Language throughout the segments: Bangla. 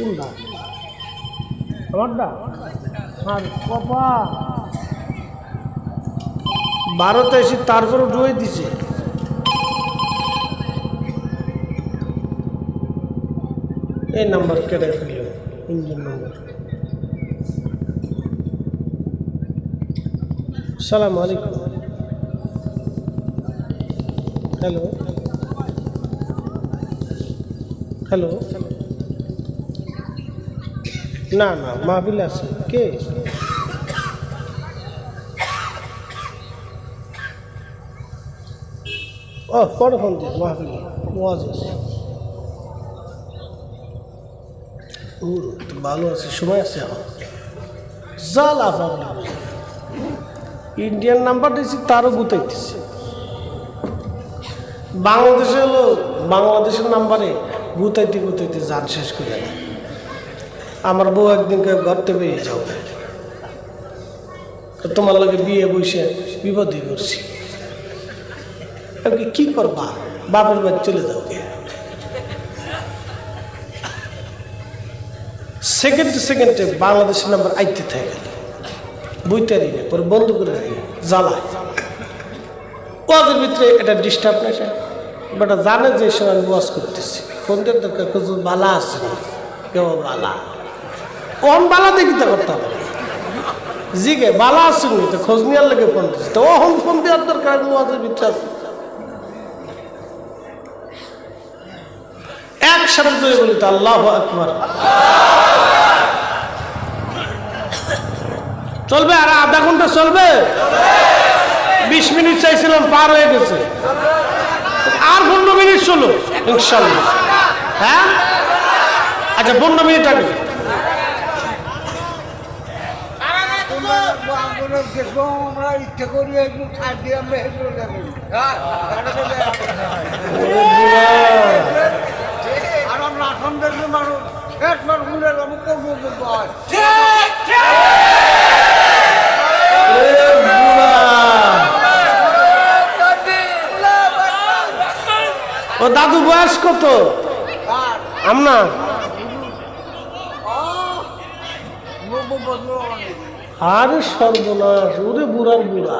কোনটা আমারটা আর কপা। ভারতে এসে তারপরে ডুয়ে দিছে। এই নাম্বার কেটে ফেলল, ইঞ্জিন নাম্বার। সালাম আলাইকুম। হ্যালো। হ্যালো। না না, মাহফিল আছে। কে? ও, পরে ফোন দিস, মাহফিল। ভালো আছে, সময় আছে আমার জাল আফাব ইন্ডিয়ান নাম্বার দিয়েছি তারও গুতাইতেছে বাংলাদেশে হলো বাংলাদেশের নাম্বারে গুতাইতে গুতাইতে যান শেষ করে দেয়। আমার বউ একদিনকে ঘরতে বেরিয়ে যাও। তোমার লগে বিয়ে বসে বিপদে করছি কি করবা? বাপের বাড়ি চলে যাও সেকেন্ডে সেকেন্ডে বাংলাদেশের নাম্বার আইতে থাকে। বুঝতে না পরে বন্ধ করে রাখি জ্বালায়। ওদের ভিতরে এটা ডিস্টার্ব না বেটা জানে যে সব আমি ওয়াজ করতেছি। ফোন দিয়ে দরকার বালা আছে কেউ বালা। কোন বালা দেখি তা করতে হবে জিগে, বালা আছে নি তো খোঁজ নেওয়ার লাগে ফোন তো ওহন ফোন দেওয়ার দরকার আমি ওয়াজের ভিতরে আছি তুই বলি তো, আল্লাহ আকবার। চলবে, আর আধা ঘণ্টা চলবে? বিশ মিনিট চাইছিলাম, পার হয়ে গেছে। আর পনেরো মিনিট চলো, ইনশাল্লাহ। হ্যাঁ? আচ্ছা পনেরো মিনিট আগে। আমরা ইচ্ছে করি একটু ছাড় দিয়ে আমরা এগুলো যাবেন আর আমরা আসামদের মানুষ। একবার ঘুরে আমি করব করব হয়। ও দাদু বয়স কত? আর। আরে সর্বনাশ, ওরে বুড়ার বুড়া।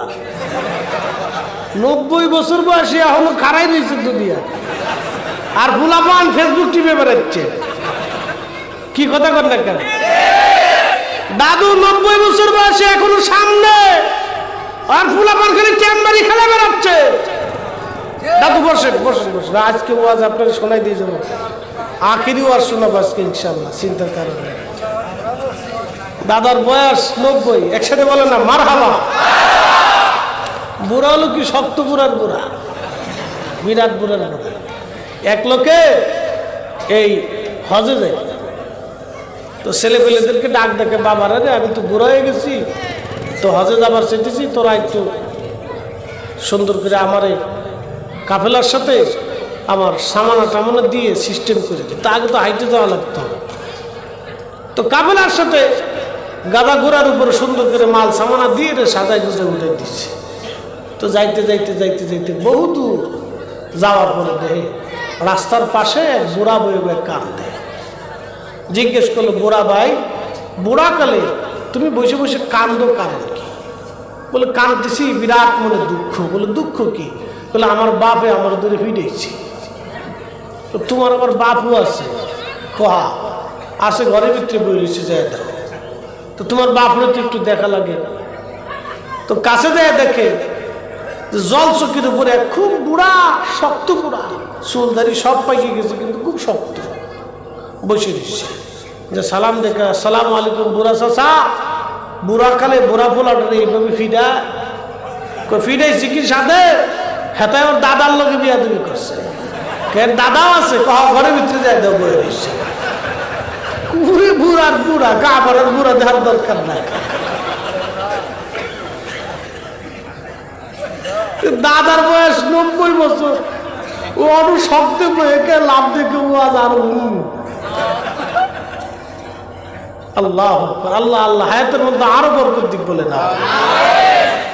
নব্বই বছর বয়সে এখনও খারাই রয়েছে দুনিয়া। আর ফুলাপান ফেসবুক টিপে বেড়াচ্ছে। কি কথা কর না কেন? দাদু, নব্বই বছর বয়সে এখনও সামনে। আর ফুলাপান খালি চেম্বারি খেলে বেড়াচ্ছে। দাদু, বসেন বসেন বসেন। আজকে ওয়াজ আপনাকে শোনাই দিয়ে যাব। আখেরি ওয়াজ শোনাবো আজকে ইনশাল্লাহ চিন্তার কারণে দাদার বয়স নব্বই। একসাথে বলে না মার হাবা বুড়া হলো কি শক্ত বুড়ার বুড়া? বিরাট বুড়ার বুড়া। এক লোকে এই হজে যায়। তো ছেলে পেলেদেরকে ডাক দেখে, বাবারা রে, আমি তো বুড়া হয়ে গেছি। তো হজে যাবার চেয়েছি, তোরা একটু সুন্দর করে আমার এই কাফেলার সাথে আমার সামানা টামানা দিয়ে সিস্টেম করে দিই তা আগে তো হাইটে যাওয়া লাগতো। তো কাফেলার সাথে গাদা ঘোড়ার উপরে সুন্দর করে মাল সামানা দিয়ে রে সাজাই গুজে উঠে দিচ্ছে তো যাইতে যাইতে যাইতে যাইতে বহু দূর যাওয়ার পরে দেহে রাস্তার পাশে এক বুড়া বয়ে বয়ে কান দেয় জিজ্ঞেস করল, বুড়া ভাই, বুড়া কালে তুমি বসে বসে কান্দো কারণ কি? বলে, কাঁদতেছি, বিরাট মনে দুঃখ। বলে, দুঃখ কি? বলে, আমার বাপে আমার ধরে ফিরেছি তোমার আমার বাপও আছে? কহা আসে ঘরের ভিতরে বইলেছে যায় দাও। তো তোমার বাপরে তো একটু দেখা লাগে। তো কাছে যায় দেখে জল চকির উপরে খুব বুড়া শক্ত বুড়া চুলদারি সব পাইকে গেছে, কিন্তু খুব শক্ত। বসে দিচ্ছে যে সালাম দেখা, সালাম আলাইকুম বুড়া চাষা বুড়া কালে বুড়া ফুল ফোলাটা এইভাবে ফিডা ফিডাইছি কি সাথে হেতায় ওর দাদার লোকে বিয়া তুমি করছে দাদাও আছে। ঘরের ভিতরে যায় দেবো বুড়ার বুড়া বুড়া দেওয়ার দরকার নাই। দাদার বয়স নব্বই বছর। ও আরও শক্ত বয়েকে লাভ দেখে ও আজ আরও। আল্লাহ আল্লাহ আল্লাহ, হায়াতের মধ্যে আরও বরকত দিক বলে না।